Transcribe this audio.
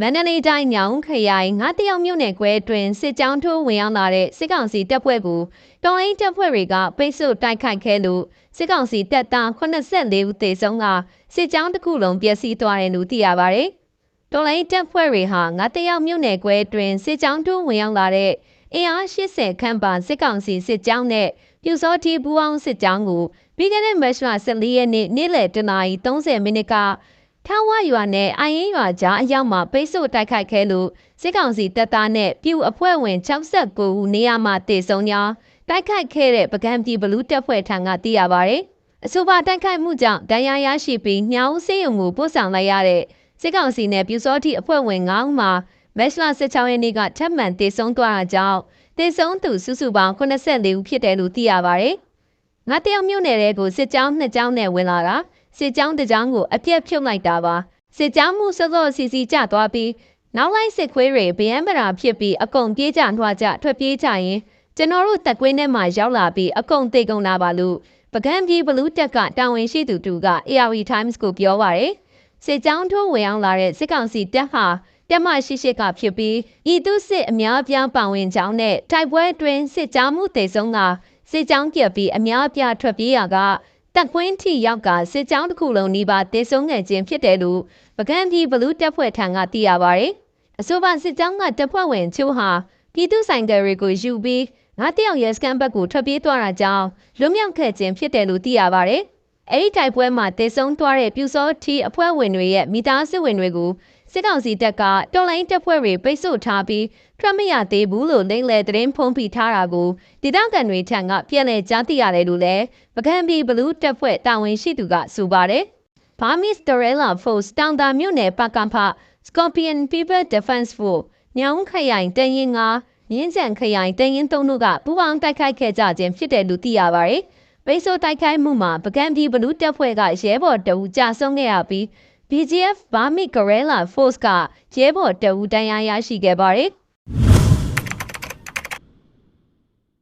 မန္တလေးတိုင်းညောင်ခရိုင်ငါးတယောက်မြို့နယ်ကွဲအတွင်းစစ်ကြောင်းထိုးဝင်ရောက်လာတဲ့စစ်ကောင်စီတပ်ဖွဲ့ကိုတော်လိုင်းတပ်ဖွဲ့တွေကပိတ်ဆို့တိုက်ခိုက်ခဲ့လို့စစ်ကောင်စီတပ်သား84ဦးသေဆုံးကစစ်ကြောင်းတစ်ခုလုံးပျက်စီးသွားတယ်လို့သိရပါတယ်။တော်လိုင်းတပ်ဖွဲ့တွေဟာငါးတယောက်မြို့နယ်ကွဲအတွင်းစစ်ကြောင်းထိုးဝင်ရောက်လာတဲ့အင်အား80ခန့်ပါစစ်ကောင်စီစစ်ကြောင်းနဲ့ပြူစောတိဘူအောင်စစ်ကြောင်းကိုပြီးခဲ့တဲ့မတ်လ14ရက်နေ့နေ့လယ်10:30မိနစ်က ထောင်းဝရွာနဲ့အိုင်ရင်ရွာကြားအရောက်မှာပိတ်ဆို့တိုက်ခိုက်ခဲ့လို့စစ်ကောင်စီတပ်သားနဲ့ပြူအဖွဲ့ဝင်69ဦးနေရာမှာတေဆုံးကြောင်းတိုက်ခိုက်ခဲ့တဲ့ပကံပြည်ဘလူးတပ်ဖွဲ့ထံကသိရပါဗျ။အဆိုပါတိုက်ခိုက်မှုကြောင့်ဒဏ်ရာရရှိပြီးညောင်စေးရုံကိုပို့ဆောင်လိုက်ရတဲ့စစ်ကောင်စီနဲ့ပြူစောတိအဖွဲ့ဝင်9ဦးမှာမက်လ16ရက်နေ့ကထပ်မံတေဆုံးသွားတာကြောင့်တေဆုံးသူစုစုပေါင်း84ဦးဖြစ်တယ်လို့သိရပါဗျ။ငါတယောက်မြို့နယ်တွေကိုစစ်ကြောင်းနှစ်ကြောင်းနဲ့ဝင်လာတာ စစ်ကြောင်းတစ်ကြောင်းကိုအပြက်ဖြုတ်လိုက်တာပါစစ်ကြောင်းမှုစောစောစီစီကျသွားပြီးနောက်လိုက်စစ်ခွေးတွေဗယံပရာဖြစ်ပြီးအကုန်ပြေးကြနှွားကြထွက်ပြေးကြရင်ကျွန်တော်တို့တက်ကွင်းထဲမှာရောက်လာပြီးအကုန်သိကုန်လာပါလို့ပကံပြေဘလူးတက်ကတာဝန်ရှိသူတူက ARV Times ကိုပြောပါရယ်စစ်ကြောင်းထိုးဝင်အောင်လာတဲ့စစ်ကောင်စီတပ်ဟာတက်မရှိရှိကဖြစ်ပြီးဤသူစစ်အများအပြားပါဝင်ကြောင်းနဲ့တိုက်ပွဲအတွင်းစစ်ကြောင်းမှုတေဆုံးကစစ်ကြောင်းပြက်ပြီးအများအပြားထွက်ပြေးရက တက်ကွင်းထိရောက်ကစစ်ကြောင်းတစ်ခုလုံးနီးပါးတေဆုံးခဲ့ခြင်းဖြစ်တယ်လို့ပကံပြည်ဘလူးတပ်ဖွဲ့ထံကသိရပါဗျ။အဆိုပါစစ်ကြောင်းကတပ်ဖွဲ့ဝင်ချို့ဟာပြည်သူဆိုင်ကယ်တွေကိုယူပြီးငါတယောက်ရဲစကန်ဘက်ကိုထွက်ပြေးသွားတာကြောင့်လွတ်မြောက်ခဲ့ခြင်းဖြစ်တယ်လို့သိရပါဗျ။အဲဒီတိုက်ပွဲမှာတေဆုံးသွားတဲ့ပြူစောထီအဖွဲ့ဝင်တွေရဲ့မိသားစုဝင်တွေကို စစ်ကောင်စီတပ်ကတော်လိုင်းတပ်ဖွဲ့တွေပိတ်ဆို့ထားပြီးထွက်မရသေးဘူးလို့လိမ့်လေသတင်းဖုံးပြထားတာကိုဒေသခံတွေထံကပြန်လည်ကြားသိရတယ်လို့လည်းပကံပြည်ဘလူးတပ်ဖွဲ့တာဝန်ရှိသူကဆိုပါတယ်။ Burmese Guerrilla Force တောင်တာမြို့နယ်ပကံဖ Scorpion People Defense Force ညောင်ခရိုင်တရင်ကမြင်းကြံခရိုင်တရင်သုံးတို့ကပူးပေါင်းတိုက်ခိုက်ခဲ့ကြခြင်းဖြစ်တယ်လို့သိရပါတယ်။ပိတ်ဆို့တိုက်ခိုက်မှုမှာပကံပြည်ဘလူးတပ်ဖွဲ့ကရဲဘော်တအူကြာဆုံးခဲ့ရပြီး BGF Burmese Guerrilla Force ကရဲဘော်တအူတန်ရာရရှိခဲ့ပါတယ်။